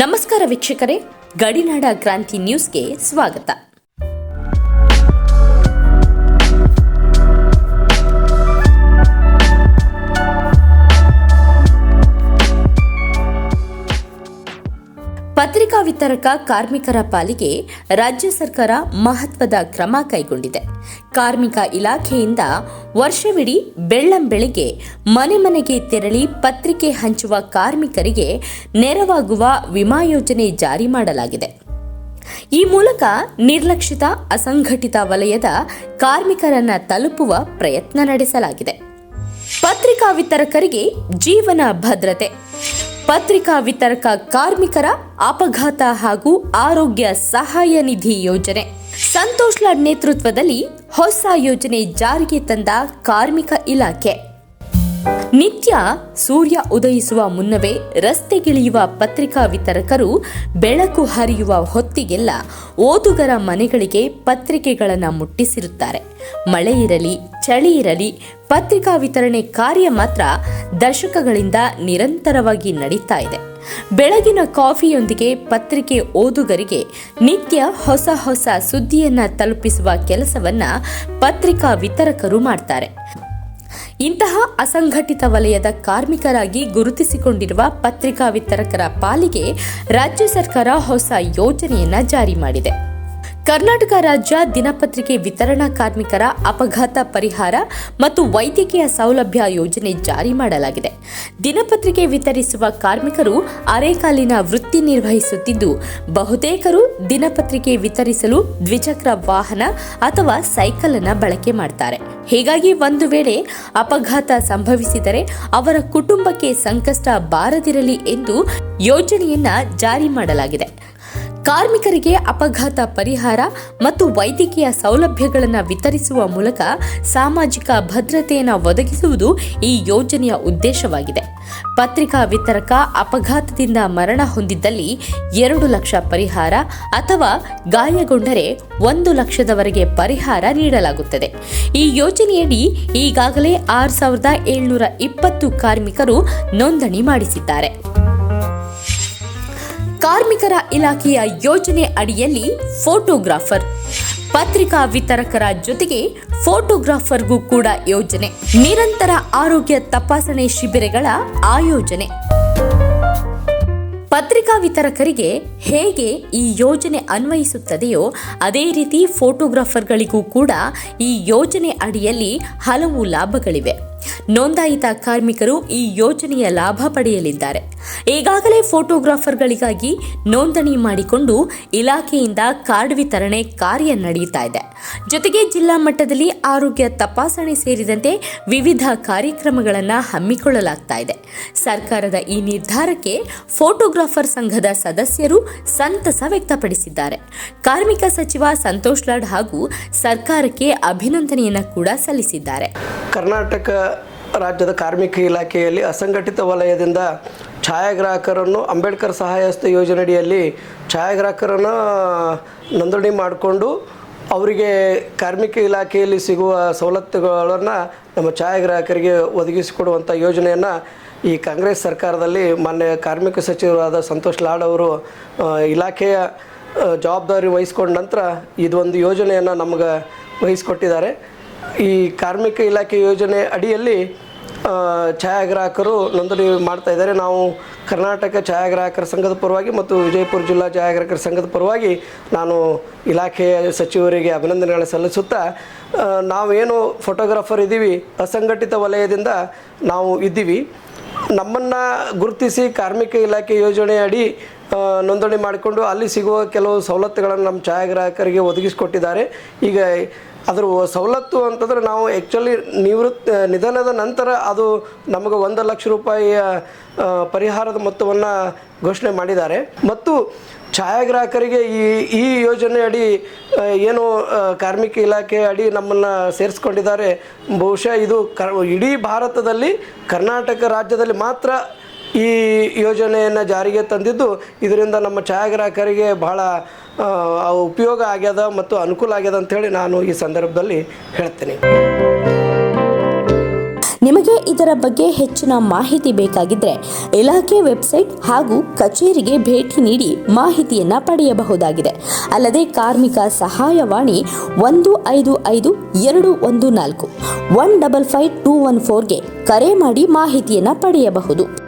ನಮಸ್ಕಾರ ವೀಕ್ಷಕರೇ ಗಡಿನಾಡ ಕ್ರಾಂತಿ ನ್ಯೂಸ್ಗೆ ಸ್ವಾಗತ. ಪತ್ರಿಕಾ ವಿತರಕ ಕಾರ್ಮಿಕರ ಪಾಲಿಗೆ ರಾಜ್ಯ ಸರ್ಕಾರ ಮಹತ್ವದ ಕ್ರಮ ಕೈಗೊಂಡಿದೆ. ಕಾರ್ಮಿಕ ಇಲಾಖೆಯಿಂದ ವರ್ಷವಿಡೀ ಬೆಳ್ಳಂಬೆಳಿಗ್ಗೆ ಮನೆ ಮನೆಗೆ ತೆರಳಿ ಪತ್ರಿಕೆ ಹಂಚುವ ಕಾರ್ಮಿಕರಿಗೆ ನೆರವಾಗುವ ವಿಮಾ ಯೋಜನೆ ಜಾರಿ ಮಾಡಲಾಗಿದೆ. ಈ ಮೂಲಕ ನಿರ್ಲಕ್ಷಿತ, ಅಸಂಘಟಿತ ವಲಯದ ಕಾರ್ಮಿಕರನ್ನ ತಲುಪುವ ಪ್ರಯತ್ನ ನಡೆಸಲಾಗಿದೆ. ಪತ್ರಿಕಾ ವಿತರಕರಿಗೆ ಜೀವನ ಭದ್ರತೆ ಪತ್ರಿಕಾ ವಿತರಕ ಕಾರ್ಮಿಕರ ಅಪಘಾತ ಹಾಗೂ ಆರೋಗ್ಯ ಸಹಾಯ ನಿಧಿ ಯೋಜನೆ. ಸಂತೋಷ್ ಲಾಡ್ ನೇತೃತ್ವದಲ್ಲಿ ಹೊಸ ಯೋಜನೆ ಜಾರಿಗೆ ತಂದ ಕಾರ್ಮಿಕ ಇಲಾಖೆ. ನಿತ್ಯ ಸೂರ್ಯ ಉದಯಿಸುವ ಮುನ್ನವೇ ರಸ್ತೆಗಿಳಿಯುವ ಪತ್ರಿಕಾ ವಿತರಕರು ಬೆಳಕು ಹರಿಯುವ ಹೊತ್ತಿಗೆಲ್ಲ ಓದುಗರ ಮನೆಗಳಿಗೆ ಪತ್ರಿಕೆಗಳನ್ನು ಮುಟ್ಟಿಸಿರುತ್ತಾರೆ. ಮಳೆ ಇರಲಿ, ಚಳಿ ಇರಲಿ, ಪತ್ರಿಕಾ ವಿತರಣೆ ಕಾರ್ಯ ಮಾತ್ರ ದಶಕಗಳಿಂದ ನಿರಂತರವಾಗಿ ನಡೀತಾ ಇದೆ. ಬೆಳಗಿನ ಕಾಫಿಯೊಂದಿಗೆ ಪತ್ರಿಕೆ ಓದುಗರಿಗೆ ನಿತ್ಯ ಹೊಸ ಹೊಸ ಸುದ್ದಿಯನ್ನ ತಲುಪಿಸುವ ಕೆಲಸವನ್ನ ಪತ್ರಿಕಾ ವಿತರಕರು ಮಾಡ್ತಾರೆ. ಇಂತಹ ಅಸಂಘಟಿತ ವಲಯದ ಕಾರ್ಮಿಕರಾಗಿ ಗುರುತಿಸಿಕೊಂಡಿರುವ ಪತ್ರಿಕಾ ವಿತರಕರ ಪಾಲಿಗೆ ರಾಜ್ಯ ಸರ್ಕಾರ ಹೊಸ ಯೋಜನೆಯನ್ನ ಜಾರಿ ಮಾಡಿದೆ. ಕರ್ನಾಟಕ ರಾಜ್ಯ ದಿನಪತ್ರಿಕೆ ವಿತರಣಾ ಕಾರ್ಮಿಕರ ಅಪಘಾತ ಪರಿಹಾರ ಮತ್ತು ವೈದ್ಯಕೀಯ ಸೌಲಭ್ಯ ಯೋಜನೆ ಜಾರಿ ಮಾಡಲಾಗಿದೆ. ದಿನಪತ್ರಿಕೆ ವಿತರಿಸುವ ಕಾರ್ಮಿಕರು ಅರೆಕಾಲಿನ ವೃತ್ತಿ ನಿರ್ವಹಿಸುತ್ತಿದ್ದು, ಬಹುತೇಕರು ದಿನಪತ್ರಿಕೆ ವಿತರಿಸಲು ದ್ವಿಚಕ್ರ ವಾಹನ ಅಥವಾ ಸೈಕಲ್ ಅನ್ನು ಬಳಕೆ ಮಾಡ್ತಾರೆ. ಹೀಗಾಗಿ ಒಂದು ವೇಳೆ ಅಪಘಾತ ಸಂಭವಿಸಿದರೆ ಅವರ ಕುಟುಂಬಕ್ಕೆ ಸಂಕಷ್ಟ ಬಾರದಿರಲಿ ಎಂದು ಯೋಜನೆಯನ್ನ ಜಾರಿ ಮಾಡಲಾಗಿದೆ. ಕಾರ್ಮಿಕರಿಗೆ ಅಪಘಾತ ಪರಿಹಾರ ಮತ್ತು ವೈದ್ಯಕೀಯ ಸೌಲಭ್ಯಗಳನ್ನು ವಿತರಿಸುವ ಮೂಲಕ ಸಾಮಾಜಿಕ ಭದ್ರತೆಯನ್ನು ಒದಗಿಸುವುದು ಈ ಯೋಜನೆಯ ಉದ್ದೇಶವಾಗಿದೆ. ಪತ್ರಿಕಾ ವಿತರಕ ಅಪಘಾತದಿಂದ ಮರಣ ಹೊಂದಿದ್ದಲ್ಲಿ ಎರಡು ಲಕ್ಷ ಪರಿಹಾರ ಅಥವಾ ಗಾಯಗೊಂಡರೆ ಒಂದು ಲಕ್ಷದವರೆಗೆ ಪರಿಹಾರ ನೀಡಲಾಗುತ್ತದೆ. ಈ ಯೋಜನೆಯಡಿ ಈಗಾಗಲೇ ಆರು ಸಾವಿರದ ಏಳ್ನೂರ ಇಪ್ಪತ್ತು ಕಾರ್ಮಿಕರು ನೋಂದಣಿ ಮಾಡಿಸಿದ್ದಾರೆ. ಕಾರ್ಮಿಕರ ಇಲಾಖೆಯ ಯೋಜನೆ ಅಡಿಯಲ್ಲಿ ಫೋಟೋಗ್ರಾಫರ್, ಪತ್ರಿಕಾ ವಿತರಕರ ಜೊತೆಗೆ ಫೋಟೋಗ್ರಾಫರ್ಗೂ ಕೂಡ ಯೋಜನೆ, ನಿರಂತರ ಆರೋಗ್ಯ ತಪಾಸಣೆ ಶಿಬಿರಗಳ ಆಯೋಜನೆ. ಪತ್ರಿಕಾ ವಿತರಕರಿಗೆ ಹೇಗೆ ಈ ಯೋಜನೆ ಅನ್ವಯಿಸುತ್ತದೆಯೋ, ಅದೇ ರೀತಿ ಫೋಟೋಗ್ರಾಫರ್ಗಳಿಗೂ ಕೂಡ ಈ ಯೋಜನೆ ಅಡಿಯಲ್ಲಿ ಹಲವು ಲಾಭಗಳಿವೆ. ನೋಂದಾಯಿತ ಕಾರ್ಮಿಕರು ಈ ಯೋಜನೆಯ ಲಾಭ ಪಡೆಯಲಿದ್ದಾರೆ. ಈಗಾಗಲೇ ಫೋಟೋಗ್ರಾಫರ್ಗಳಿಗಾಗಿ ನೋಂದಣಿ ಮಾಡಿಕೊಂಡು ಇಲಾಖೆಯಿಂದ ಕಾರ್ಡ್ ವಿತರಣೆ ಕಾರ್ಯ ನಡೆಯುತ್ತಾ ಇದೆ. ಜೊತೆಗೆ ಜಿಲ್ಲಾ ಮಟ್ಟದಲ್ಲಿ ಆರೋಗ್ಯ ತಪಾಸಣೆ ಸೇರಿದಂತೆ ವಿವಿಧ ಕಾರ್ಯಕ್ರಮಗಳನ್ನು ಹಮ್ಮಿಕೊಳ್ಳಲಾಗ್ತಾ ಇದೆ. ಸರ್ಕಾರದ ಈ ನಿರ್ಧಾರಕ್ಕೆ ಫೋಟೋಗ್ರಾಫರ್ ಸಂಘದ ಸದಸ್ಯರು ಸಂತಸ ವ್ಯಕ್ತಪಡಿಸಿದ್ದಾರೆ. ಕಾರ್ಮಿಕ ಸಚಿವ ಸಂತೋಷ್ ಲಾಡ್ ಹಾಗೂ ಸರ್ಕಾರಕ್ಕೆ ಅಭಿನಂದನೆಯನ್ನು ಕೂಡ ಸಲ್ಲಿಸಿದ್ದಾರೆ. ಕರ್ನಾಟಕ ರಾಜ್ಯದ ಕಾರ್ಮಿಕ ಇಲಾಖೆಯಲ್ಲಿ ಅಸಂಘಟಿತ ವಲಯದಿಂದ ಛಾಯಾಗ್ರಾಹಕರನ್ನು ಅಂಬೇಡ್ಕರ್ ಸಹಾಯಹಸ್ತ ಯೋಜನೆಯಡಿಯಲ್ಲಿ ಛಾಯಾಗ್ರಾಹಕರನ್ನು ನೋಂದಣಿ ಮಾಡಿಕೊಂಡು ಅವರಿಗೆ ಕಾರ್ಮಿಕ ಇಲಾಖೆಯಲ್ಲಿ ಸಿಗುವ ಸವಲತ್ತುಗಳನ್ನು ನಮ್ಮ ಛಾಯಾಗ್ರಾಹಕರಿಗೆ ಒದಗಿಸಿಕೊಡುವಂಥ ಯೋಜನೆಯನ್ನು ಈ ಕಾಂಗ್ರೆಸ್ ಸರ್ಕಾರದಲ್ಲಿ ಮಾನ್ಯ ಕಾರ್ಮಿಕ ಸಚಿವರಾದ ಸಂತೋಷ್ ಲಾಡ್ ಅವರು ಇಲಾಖೆಯ ಜವಾಬ್ದಾರಿ ವಹಿಸ್ಕೊಂಡ ನಂತರ ಇದೊಂದು ಯೋಜನೆಯನ್ನು ನಮಗೆ ವಹಿಸಿಕೊಟ್ಟಿದ್ದಾರೆ. ಈ ಕಾರ್ಮಿಕ ಇಲಾಖೆ ಯೋಜನೆ ಅಡಿಯಲ್ಲಿ ಛಾಯಾಗ್ರಾಹಕರು ನೋಂದಣಿ ಮಾಡ್ತಾ ಇದ್ದಾರೆ. ನಾವು ಕರ್ನಾಟಕ ಛಾಯಾಗ್ರಾಹಕರ ಸಂಘದ ಪರವಾಗಿ ಮತ್ತು ವಿಜಯಪುರ ಜಿಲ್ಲಾ ಛಾಯಾಗ್ರಾಹಕರ ಸಂಘದ ಪರವಾಗಿ ನಾನು ಇಲಾಖೆಯ ಸಚಿವರಿಗೆ ಅಭಿನಂದನೆಗಳನ್ನು ಸಲ್ಲಿಸುತ್ತಾ ನಾವೇನು ಫೋಟೋಗ್ರಾಫರ್ ಇದ್ದೀವಿ ಅಸಂಘಟಿತ ವಲಯದಿಂದ ನಾವು ಇದ್ದೀವಿ. ನಮ್ಮನ್ನು ಗುರುತಿಸಿ ಕಾರ್ಮಿಕ ಇಲಾಖೆ ಯೋಜನೆ ಅಡಿ ನೋಂದಣಿ ಮಾಡಿಕೊಂಡು ಅಲ್ಲಿ ಸಿಗುವ ಕೆಲವು ಸವಲತ್ತುಗಳನ್ನು ನಮ್ಮ ಛಾಯಾಗ್ರಾಹಕರಿಗೆ ಒದಗಿಸಿಕೊಟ್ಟಿದ್ದಾರೆ. ಈಗ ಅದರ ಸವಲತ್ತು ಅಂತಂದರೆ ನಾವು ಆ್ಯಕ್ಚುಲಿ ನಿವೃತ್ತ ನಿಧನದ ನಂತರ ಅದು ನಮಗೆ ಒಂದು ಲಕ್ಷ ರೂಪಾಯಿಯ ಪರಿಹಾರದ ಮೊತ್ತವನ್ನು ಘೋಷಣೆ ಮಾಡಿದ್ದಾರೆ. ಮತ್ತು ಛಾಯಾಗ್ರಾಹಕರಿಗೆ ಈ ಈ ಯೋಜನೆ ಅಡಿ ಏನು ಕಾರ್ಮಿಕ ಇಲಾಖೆ ಅಡಿ ನಮ್ಮನ್ನು ಸೇರಿಸ್ಕೊಂಡಿದ್ದಾರೆ. ಬಹುಶಃ ಇದು ಕ ಇಡೀ ಭಾರತದಲ್ಲಿ ಕರ್ನಾಟಕ ರಾಜ್ಯದಲ್ಲಿ ಮಾತ್ರ ಈ ಯೋಜನೆಯನ್ನು ಜಾರಿಗೆ ತಂದಿದ್ದು ಇದರಿಂದ ನಮ್ಮ ಛಾಯಾಗ್ರಾಹಕರಿಗೆ ಬಹಳ ಉಪಯೋಗ ಆಗ್ಯದ ಮತ್ತು ಅನುಕೂಲ ಆಗ್ಯದ ಅಂತೇಳಿ ನಾನು ಈ ಸಂದರ್ಭದಲ್ಲಿ ಹೇಳ್ತೇನೆ. ನಿಮಗೆ ಇದರ ಬಗ್ಗೆ ಹೆಚ್ಚಿನ ಮಾಹಿತಿ ಬೇಕಾಗಿದ್ದರೆ ಇಲಾಖೆ ವೆಬ್ಸೈಟ್ ಹಾಗೂ ಕಚೇರಿಗೆ ಭೇಟಿ ನೀಡಿ ಮಾಹಿತಿಯನ್ನ ಪಡೆಯಬಹುದಾಗಿದೆ. ಅಲ್ಲದೆ ಕಾರ್ಮಿಕ ಸಹಾಯವಾಣಿ ಒಂದು ಐದು ಐದು ಎರಡು ಒಂದು ನಾಲ್ಕು one double five two one ಫೋರ್ಗೆ ಕರೆ ಮಾಡಿ ಮಾಹಿತಿಯನ್ನ ಪಡೆಯಬಹುದು.